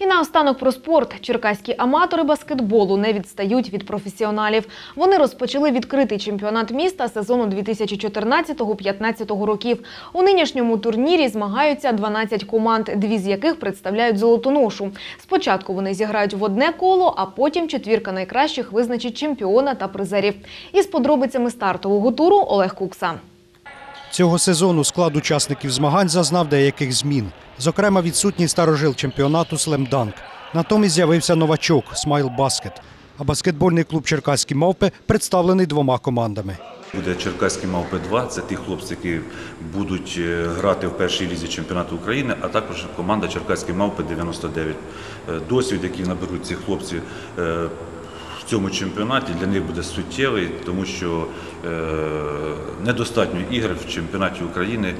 І наостанок про спорт. Черкаські аматори баскетболу не відстають від професіоналів. Вони розпочали відкритий чемпіонат міста сезону 2014-15 років. У нинішньому турнірі змагаються 12 команд, дві з яких представляють золотоношу. Спочатку вони зіграють в одне коло, а потім четвірка найкращих визначить чемпіона та призерів. Із подробицями стартового туру Олег Кукса. Цього сезону склад учасників змагань зазнав деяких змін. Зокрема, відсутній старожил чемпіонату «Слемданк». Натомість з'явився новачок «Смайл Баскет». А баскетбольний клуб «Черкаські мавпи» представлений двома командами. Буде Черкаські мавпи 2 це ті хлопці, які будуть е, грати в першій лізі чемпіонату України, а також команда Черкаські мавпи 99. Е, Досвід, який наберуть ці хлопці е, цьому чемпіонаті, для них буде суттєвий, тому що е, недостатньо ігор в чемпіонаті України е,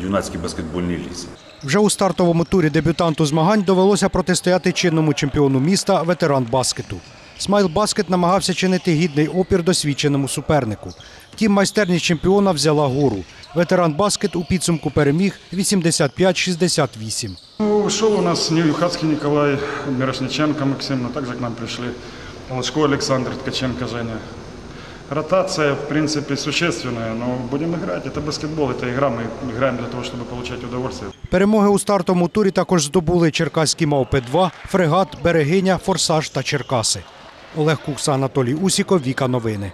в юнацькій баскетбольній лізі. Вже у стартовому турі дебютанту змагань довелося протистояти чинному чемпіону міста ветеран баскету. Смайл Баскет намагався чинити гідний опір досвідченому супернику. Втім, майстерність чемпіона взяла гору. Ветеран баскет у підсумку переміг 85-68. Ну, Шел у нас Ньюхацкий Николай, Мирошниченко Максим, но также к нам пришли Лучко Александр, Ткаченко Женя. Ротация, в принципе, существенная, но будем играть. Это баскетбол, это игра, мы играем для того, чтобы получать удовольствие. Перемоги у стартовому турі також здобули Черкаські мавпи 2, Фрегат, Берегиня, Форсаж та Черкаси. Олег Кукса, Анатолій Усіков, Віка Новини.